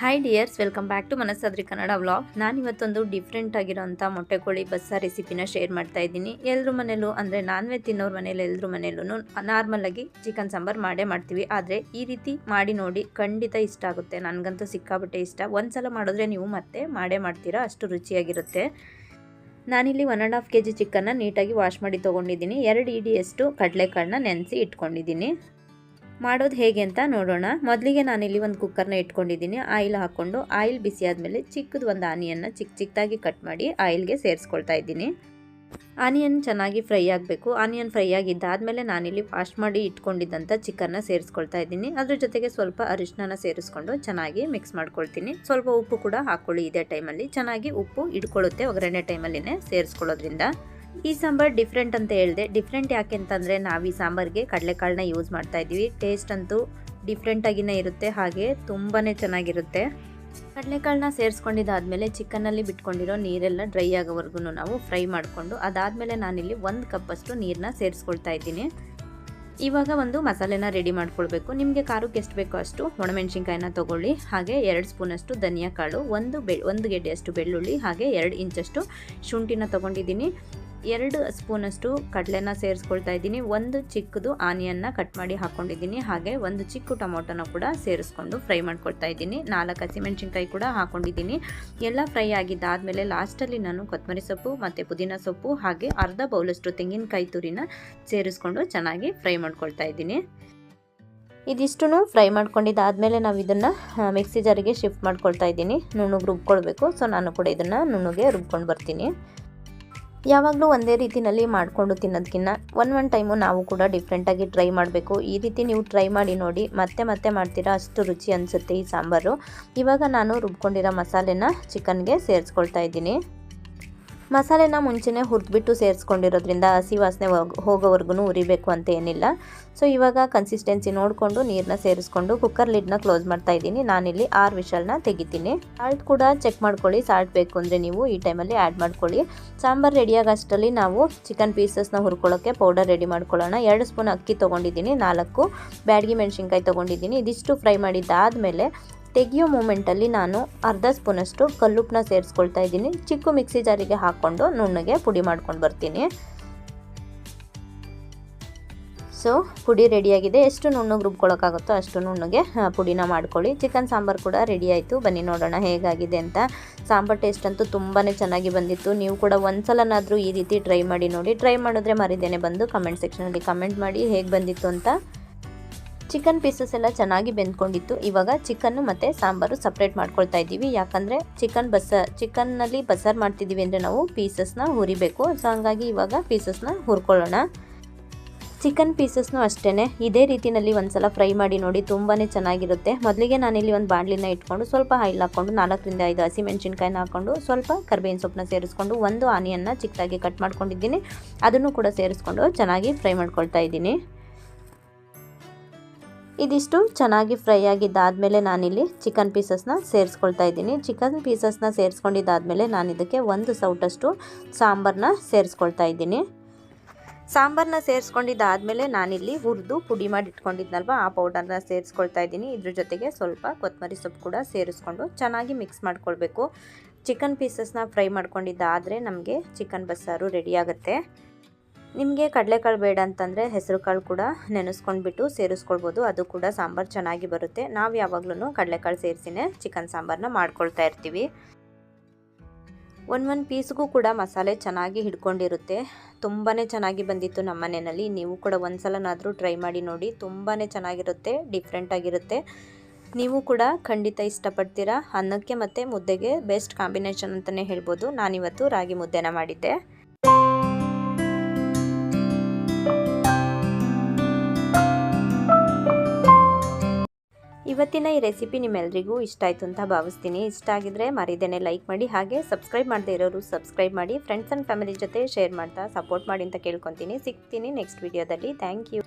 Hi dears welcome back to Manasadri Kannada vlog ನಾನು ಇವತ್ತೊಂದು different ಆಗಿರೋಂಥ ಮೊಟ್ಟೆ ಕೋಳಿ ಬಸ್ಸಾರ್ ರೆಸಿಪಿನ ಶೇರ್ ಮಾಡ್ತಾ ಇದ್ದೀನಿ. ಎಲ್ಲರ ಮನೇಲೂ ಅಂದರೆ ನಾನ್ ವೆಜ್ ತಿನ್ನೋರ ಮನೇಲಿ ಎಲ್ಲರ ಮನೇಲೂ ನಾರ್ಮಲಾಗಿ ಚಿಕನ್ ಸಾಂಬಾರು ಮಾಡೇ ಮಾಡ್ತೀವಿ. ಆದರೆ ಈ ರೀತಿ ಮಾಡಿ ನೋಡಿ ಖಂಡಿತ ಇಷ್ಟ ಆಗುತ್ತೆ. ನನಗಂತೂ ಸಿಕ್ಕಾಬಿಟ್ಟೆ ಇಷ್ಟ. ಒಂದ್ಸಲ ಮಾಡಿದ್ರೆ ನೀವು ಮತ್ತೆ ಮಾಡೇ ಮಾಡ್ತೀರಾ? ಅಷ್ಟು ರುಚಿಯಾಗಿರುತ್ತೆ. ನಾನಿಲ್ಲಿ one and half K G ಚಿಕನ್ನ ನೀಟಾಗಿ ವಾಶ್ ಮಾಡಿ ತೊಗೊಂಡಿದ್ದೀನಿ. ಎರಡು ಇಡಿಯಷ್ಟು ಕಡಲೆಕಾಳನ್ನ ನೆನೆಸಿ ಇಟ್ಕೊಂಡಿದ್ದೀನಿ. ಮಾಡೋದು ಹೇಗೆ ಅಂತ ನೋಡೋಣ. ಮೊದಲಿಗೆ ನಾನಿಲ್ಲಿ ಒಂದು ಕುಕ್ಕರ್ನ ಇಟ್ಕೊಂಡಿದ್ದೀನಿ. ಆಯಿಲ್ ಹಾಕ್ಕೊಂಡು ಆಯಿಲ್ ಬಿಸಿ ಆದಮೇಲೆ ಚಿಕ್ಕದು ಒಂದು ಆನಿಯನ್ನು ಚಿಕ್ಕ ಚಿಕ್ಕದಾಗಿ ಕಟ್ ಮಾಡಿ ಆಯಿಲ್ಗೆ ಸೇರಿಸ್ಕೊಳ್ತಾ ಇದ್ದೀನಿ. ಆನಿಯನ್ ಚೆನ್ನಾಗಿ ಫ್ರೈ ಆಗಬೇಕು. ಆನಿಯನ್ ಫ್ರೈ ಆಗಿದ್ದಾದಮೇಲೆ ನಾನಿಲ್ಲಿ ವಾಶ್ ಮಾಡಿ ಇಟ್ಕೊಂಡಿದ್ದಂಥ ಚಿಕನ್ನ ಸೇರಿಸ್ಕೊಳ್ತಾ ಇದ್ದೀನಿ. ಅದ್ರ ಜೊತೆಗೆ ಸ್ವಲ್ಪ ಅರಿಶಿನ ಸೇರಿಸ್ಕೊಂಡು ಚೆನ್ನಾಗಿ ಮಿಕ್ಸ್ ಮಾಡ್ಕೊಳ್ತೀನಿ. ಸ್ವಲ್ಪ ಉಪ್ಪು ಕೂಡ ಹಾಕ್ಕೊಳ್ಳಿ ಇದೇ ಟೈಮಲ್ಲಿ. ಚೆನ್ನಾಗಿ ಉಪ್ಪು ಇಟ್ಕೊಳ್ಳುತ್ತೆ ಒಗ್ಗರಣೆ ಟೈಮಲ್ಲಿನೇ ಸೇರಿಸ್ಕೊಳ್ಳೋದ್ರಿಂದ. ಈ ಸಾಂಬಾರು ಡಿಫ್ರೆಂಟ್ ಅಂತ ಹೇಳಿದೆ. ಡಿಫ್ರೆಂಟ್ ಯಾಕೆ ಅಂತಂದರೆ ನಾವು ಈ ಸಾಂಬಾರಿಗೆ ಕಡಲೆಕಾಳನ್ನ ಯೂಸ್ ಮಾಡ್ತಾ ಇದ್ದೀವಿ. ಟೇಸ್ಟ್ ಅಂತೂ ಡಿಫ್ರೆಂಟಾಗಿನೇ ಇರುತ್ತೆ. ಹಾಗೆ ತುಂಬಾ ಚೆನ್ನಾಗಿರುತ್ತೆ. ಕಡಲೆಕಾಳನ್ನ ಸೇರಿಸ್ಕೊಂಡಿದ್ದಾದಮೇಲೆ ಚಿಕನ್ನಲ್ಲಿ ಬಿಟ್ಕೊಂಡಿರೋ ನೀರೆಲ್ಲ ಡ್ರೈ ಆಗೋವರೆಗೂ ನಾವು ಫ್ರೈ ಮಾಡಿಕೊಂಡು, ಅದಾದಮೇಲೆ ನಾನಿಲ್ಲಿ ಒಂದು ಕಪ್ಪಷ್ಟು ನೀರನ್ನ ಸೇರಿಸ್ಕೊಳ್ತಾ ಇದ್ದೀನಿ. ಇವಾಗ ಒಂದು ಮಸಾಲೆನ ರೆಡಿ ಮಾಡ್ಕೊಳ್ಬೇಕು. ನಿಮಗೆ ಖಾರಕ್ಕೆ ಎಷ್ಟು ಬೇಕೋ ಅಷ್ಟು ಒಣಮೆಣ್ಸಿನ್ಕಾಯಿನ ತೊಗೊಳ್ಳಿ. ಹಾಗೆ ಎರಡು ಸ್ಪೂನಷ್ಟು ಧನಿಯಾ ಕಾಳು, ಒಂದು ಬೆ, ಒಂದು ಗೆಡ್ಡೆಯಷ್ಟು ಬೆಳ್ಳುಳ್ಳಿ, ಹಾಗೆ ಎರಡು ಇಂಚಷ್ಟು ಶುಂಠಿನ ತೊಗೊಂಡಿದ್ದೀನಿ. ಎರಡು ಸ್ಪೂನಷ್ಟು ಕಡಲೆನ ಸೇರಿಸ್ಕೊಳ್ತಾ ಇದ್ದೀನಿ. ಒಂದು ಚಿಕ್ಕದು ಆನಿಯನ್ನ ಕಟ್ ಮಾಡಿ ಹಾಕ್ಕೊಂಡಿದ್ದೀನಿ ಹಾಗೆ ಒಂದು ಚಿಕ್ಕ ಟೊಮೊಟೊನ ಕೂಡ ಸೇರಿಸ್ಕೊಂಡು ಫ್ರೈ ಮಾಡ್ಕೊಳ್ತಾ ಇದ್ದೀನಿ. ನಾಲ್ಕು ಹಸಿಮೆಣ್ಸಿನ್ಕಾಯಿ ಕೂಡ ಹಾಕ್ಕೊಂಡಿದ್ದೀನಿ ಎಲ್ಲ ಫ್ರೈ ಆಗಿದ್ದಾದಮೇಲೆ ಲಾಸ್ಟಲ್ಲಿ ನಾನು ಕೊತ್ತಂಬರಿ ಸೊಪ್ಪು ಮತ್ತು ಪುದೀನ ಸೊಪ್ಪು ಹಾಗೆ ಅರ್ಧ ಬೌಲಷ್ಟು ತೆಂಗಿನಕಾಯಿ ತುರಿನ ಸೇರಿಸ್ಕೊಂಡು ಚೆನ್ನಾಗಿ ಫ್ರೈ ಮಾಡ್ಕೊಳ್ತಾ ಇದ್ದೀನಿ. ಇದಿಷ್ಟು ಫ್ರೈ ಮಾಡ್ಕೊಂಡಿದ್ದಾದಮೇಲೆ ನಾವು ಇದನ್ನು ಮಿಕ್ಸಿ ಜಾರಿಗೆ ಶಿಫ್ಟ್ ಮಾಡ್ಕೊಳ್ತಾ ಇದ್ದೀನಿ. ನುಣ್ಣಗೆ ರುಬ್ಕೊಳ್ಬೇಕು. ಸೊ ನಾನು ಕೂಡ ಇದನ್ನು ನುಣ್ಣಗೆ ರುಬ್ಕೊಂಡು ಬರ್ತೀನಿ. ಯಾವಾಗಲೂ ಒಂದೇ ರೀತಿಯಲ್ಲಿ ಮಾಡಿಕೊಂಡು ತಿನ್ನೋದಕ್ಕಿಂತ ಒನ್ ಒನ್ ಟೈಮು ನಾವು ಕೂಡ ಡಿಫ್ರೆಂಟಾಗಿ ಟ್ರೈ ಮಾಡಬೇಕು. ಈ ರೀತಿ ನೀವು ಟ್ರೈ ಮಾಡಿ ನೋಡಿ ಮತ್ತೆ ಮತ್ತೆ ಮಾಡ್ತೀರಾ, ಅಷ್ಟು ರುಚಿ ಅನಿಸುತ್ತೆ ಈ ಸಾಂಬಾರು. ಇವಾಗ ನಾನು ರುಬ್ಕೊಂಡಿರೋ ಮಸಾಲೆನ ಚಿಕನ್ಗೆ ಸೇರಿಸ್ಕೊಳ್ತಾ ಇದ್ದೀನಿ. ಮಸಾಲೆನ ಮುಂಚೆನೇ ಹುರಿದ್ಬಿಟ್ಟು ಸೇರಿಸ್ಕೊಂಡಿರೋದ್ರಿಂದ ಹಸಿ ವಾಸನೆ ಹೋಗೋವರೆಗೂ ಉರಿಬೇಕು ಅಂತ ಏನಿಲ್ಲ. ಸೊ, ಇವಾಗ ಕನ್ಸಿಸ್ಟೆನ್ಸಿ ನೋಡಿಕೊಂಡು ನೀರನ್ನ ಸೇರಿಸ್ಕೊಂಡು ಕುಕ್ಕರ್ ಲಿಡ್ನ ಕ್ಲೋಸ್ ಮಾಡ್ತಾ ಇದ್ದೀನಿ. ನಾನಿಲ್ಲಿ ಆರು ವಿಶಲ್ನ ತೆಗಿತೀನಿ. ಸಾಲ್ಟ್ ಕೂಡ ಚೆಕ್ ಮಾಡ್ಕೊಳ್ಳಿ. ಸಾಲ್ಟ್ ಬೇಕು ಅಂದರೆ ನೀವು ಈ ಟೈಮಲ್ಲಿ ಆ್ಯಡ್ ಮಾಡ್ಕೊಳ್ಳಿ. ಸಾಂಬಾರು ರೆಡಿಯಾಗಷ್ಟರಲ್ಲಿ ನಾವು ಚಿಕನ್ ಪೀಸಸ್ನ ಹುರ್ಕೊಳ್ಳೋಕ್ಕೆ ಪೌಡರ್ ರೆಡಿ ಮಾಡ್ಕೊಳ್ಳೋಣ. ಎರಡು ಸ್ಪೂನ್ ಅಕ್ಕಿ ತೊಗೊಂಡಿದ್ದೀನಿ. ನಾಲ್ಕು. ಬ್ಯಾಡಗಿ ಮೆಣಸಿನ್ಕಾಯಿ ತೊಗೊಂಡಿದ್ದೀನಿ. ಇದಿಷ್ಟು ಫ್ರೈ ಮಾಡಿದ್ದಾದಮೇಲೆ ತೆಗಿಯೋ ಮೂಮೆಂಟಲ್ಲಿ ನಾನು ಅರ್ಧ ಸ್ಪೂನಷ್ಟು ಕಲ್ಲುಪ್ಪನ್ನ ಸೇರಿಸ್ಕೊಳ್ತಾ ಇದ್ದೀನಿ. ಚಿಕ್ಕ ಮಿಕ್ಸಿ ಜಾರಿಗೆ ಹಾಕ್ಕೊಂಡು ನುಣ್ಣಗೆ ಪುಡಿ ಮಾಡ್ಕೊಂಡು ಬರ್ತೀನಿ. ಸೊ ಪುಡಿ ರೆಡಿಯಾಗಿದೆ. ಎಷ್ಟು ನುಣ್ಣಗೆ ರುಬ್ಕೊಳ್ಳೋಕ್ಕಾಗುತ್ತೋ ಅಷ್ಟು ನುಣ್ಣಗೆ ಪುಡಿನ ಮಾಡ್ಕೊಳ್ಳಿ. ಚಿಕನ್ ಸಾಂಬಾರು ಕೂಡ ರೆಡಿ ಆಯಿತು. ಬನ್ನಿ ನೋಡೋಣ ಹೇಗಾಗಿದೆ ಅಂತ. ಸಾಂಬಾರು ಟೇಸ್ಟ್ ಅಂತೂ ತುಂಬಾ ಚೆನ್ನಾಗಿ ಬಂದಿತ್ತು. ನೀವು ಕೂಡ ಒಂದ್ಸಲನಾದರೂ ಈ ರೀತಿ ಟ್ರೈ ಮಾಡಿ ನೋಡಿ. ಟ್ರೈ ಮಾಡಿದ್ರೆ ಮರಿದೇನೆ ಬಂದು ಕಮೆಂಟ್ ಸೆಕ್ಷನಲ್ಲಿ ಕಮೆಂಟ್ ಮಾಡಿ ಹೇಗೆ ಬಂದಿತ್ತು ಅಂತ. ಚಿಕನ್ ಪೀಸಸ್ ಎಲ್ಲ ಚೆನ್ನಾಗಿ ಬೆಂದ್ಕೊಂಡಿತ್ತು. ಇವಾಗ ಚಿಕನ್ನು ಮತ್ತು ಸಾಂಬಾರು ಸಪ್ರೇಟ್ ಮಾಡ್ಕೊಳ್ತಾ ಇದ್ದೀವಿ. ಯಾಕಂದರೆ ಚಿಕನ್ ಬಸ, ಚಿಕನ್ನಲ್ಲಿ ಬಸಾರ್ ಮಾಡ್ತಿದ್ದೀವಿ ಅಂದರೆ ನಾವು ಪೀಸಸ್ನ ಹುರಿಬೇಕು. ಸೊ, ಹಂಗಾಗಿ ಇವಾಗ ಪೀಸಸ್ನ ಹುರ್ಕೊಳ್ಳೋಣ. ಚಿಕನ್ ಪೀಸಸ್ನು ಅಷ್ಟೇ ಇದೇ ರೀತಿಯಲ್ಲಿ ಒಂದ್ಸಲ ಫ್ರೈ ಮಾಡಿ ನೋಡಿ ತುಂಬಾ ಚೆನ್ನಾಗಿರುತ್ತೆ. ಮೊದಲಿಗೆ ನಾನಿಲ್ಲಿ ಒಂದು ಬಾಣಲಿನ ಇಟ್ಕೊಂಡು ಸ್ವಲ್ಪ ಆಯಿಲ್ ಹಾಕ್ಕೊಂಡು ನಾಲ್ಕರಿಂದ ಐದು ಹಸಿಮೆಣ್ಸಿನ್ಕಾಯಿನ ಹಾಕ್ಕೊಂಡು ಸ್ವಲ್ಪ ಕರ್ಬೇವಿನ ಸೊಪ್ಪನ್ನ ಸೇರಿಸ್ಕೊಂಡು ಒಂದು ಆನಿಯನ್ನ ಚಿಕ್ಕದಾಗಿ ಕಟ್ ಮಾಡ್ಕೊಂಡಿದ್ದೀನಿ. ಅದನ್ನು ಕೂಡ ಸೇರಿಸ್ಕೊಂಡು ಚೆನ್ನಾಗಿ ಫ್ರೈ ಮಾಡ್ಕೊಳ್ತಾ ಇದ್ದೀನಿ. ಇದಿಷ್ಟು ಚೆನ್ನಾಗಿ ಫ್ರೈ ಆಗಿದ್ದಾದಮೇಲೆ ನಾನಿಲ್ಲಿ ಚಿಕನ್ ಪೀಸಸ್ನ ಸೇರಿಸ್ಕೊಳ್ತಾ ಇದ್ದೀನಿ. ಚಿಕನ್ ಪೀಸಸ್ನ ಸೇರಿಸ್ಕೊಂಡಿದ್ದಾದಮೇಲೆ ನಾನು ಇದಕ್ಕೆ ಒಂದು ಸೌಟಷ್ಟು ಸಾಂಬಾರನ್ನ ಸೇರಿಸ್ಕೊಳ್ತಾ ಇದ್ದೀನಿ. ಸಾಂಬಾರನ್ನ ಸೇರಿಸ್ಕೊಂಡಿದ್ದಾದಮೇಲೆ ನಾನಿಲ್ಲಿ ಹುರಿದು ಪುಡಿ ಮಾಡಿ ಇಟ್ಕೊಂಡಿದ್ನಲ್ವ ಆ ಪೌಡರ್ನ ಸೇರಿಸ್ಕೊಳ್ತಾ ಇದ್ದೀನಿ. ಇದ್ರ ಜೊತೆಗೆ ಸ್ವಲ್ಪ ಕೊತ್ತಂಬರಿ ಸೊಪ್ಪು ಕೂಡ ಸೇರಿಸ್ಕೊಂಡು ಚೆನ್ನಾಗಿ ಮಿಕ್ಸ್ ಮಾಡ್ಕೊಳ್ಬೇಕು. ಚಿಕನ್ ಪೀಸಸ್ನ ಫ್ರೈ ಮಾಡ್ಕೊಂಡಿದ್ದಾದರೆ ನಮಗೆ ಚಿಕನ್ ಬಸ್ಸಾರು ರೆಡಿ ಆಗುತ್ತೆ. ನಿಮಗೆ ಕಡಲೆಕಾಳು ಬೇಡ ಅಂತಂದರೆ ಹೆಸರು ಕಾಳು ಕೂಡ ನೆನೆಸ್ಕೊಂಡ್ಬಿಟ್ಟು ಸೇರಿಸ್ಕೊಳ್ಬೋದು. ಅದು ಕೂಡ ಸಾಂಬಾರು ಚೆನ್ನಾಗಿ ಬರುತ್ತೆ. ನಾವು ಯಾವಾಗಲೂ ಕಡಲೆಕಾಳು ಸೇರಿಸಿನೇ ಚಿಕನ್ ಸಾಂಬಾರನ್ನ ಮಾಡ್ಕೊಳ್ತಾ ಇರ್ತೀವಿ. ಒಂದು ಒಂದು ಪೀಸ್ಗೂ ಕೂಡ ಮಸಾಲೆ ಚೆನ್ನಾಗಿ ಹಿಡ್ಕೊಂಡಿರುತ್ತೆ. ತುಂಬಾ ಚೆನ್ನಾಗಿ ಬಂದಿತ್ತು ನಮ್ಮ ಮನೆಯಲ್ಲಿ. ನೀವು ಕೂಡ ಒಂದು ಸಲನಾದರೂ ಟ್ರೈ ಮಾಡಿ ನೋಡಿ. ತುಂಬಾ ಚೆನ್ನಾಗಿರುತ್ತೆ ಡಿಫ್ರೆಂಟಾಗಿರುತ್ತೆ ನೀವು ಕೂಡ ಖಂಡಿತ ಇಷ್ಟಪಡ್ತೀರಾ? ಅನ್ನಕ್ಕೆ ಮತ್ತು ಮುದ್ದೆಗೆ ಬೆಸ್ಟ್ ಕಾಂಬಿನೇಷನ್ ಅಂತಲೇ ಹೇಳ್ಬೋದು. ನಾನಿವತ್ತು ರಾಗಿ ಮುದ್ದೆನ ಮಾಡಿದ್ದೆ. ಇವತ್ತಿನ ಈ ರೆಸಿಪಿ ನಿಮ್ಮೆಲ್ಲರಿಗೂ ಇಷ್ಟ ಆಯಿತು ಅಂತ ಭಾವಿಸ್ತೀನಿ. ಇಷ್ಟ ಆಗಿದ್ರೆ ಮರಿದೇನೆ ಲೈಕ್ ಮಾಡಿ, ಹಾಗೆ ಸಬ್ಸ್ಕ್ರೈಬ್ ಮಾಡದೇ ಇರೋರು ಸಬ್ಸ್ಕ್ರೈಬ್ ಮಾಡಿ ಫ್ರೆಂಡ್ಸ್ ಆ್ಯಂಡ್ ಫ್ಯಾಮಿಲಿ ಜೊತೆ ಶೇರ್ ಮಾಡ್ತಾ ಸಪೋರ್ಟ್ ಮಾಡಿ ಅಂತ ಕೇಳ್ಕೊತೀನಿ. ಸಿಗ್ತೀನಿ ನೆಕ್ಸ್ಟ್ ವಿಡಿಯೋದಲ್ಲಿ ಥ್ಯಾಂಕ್ ಯು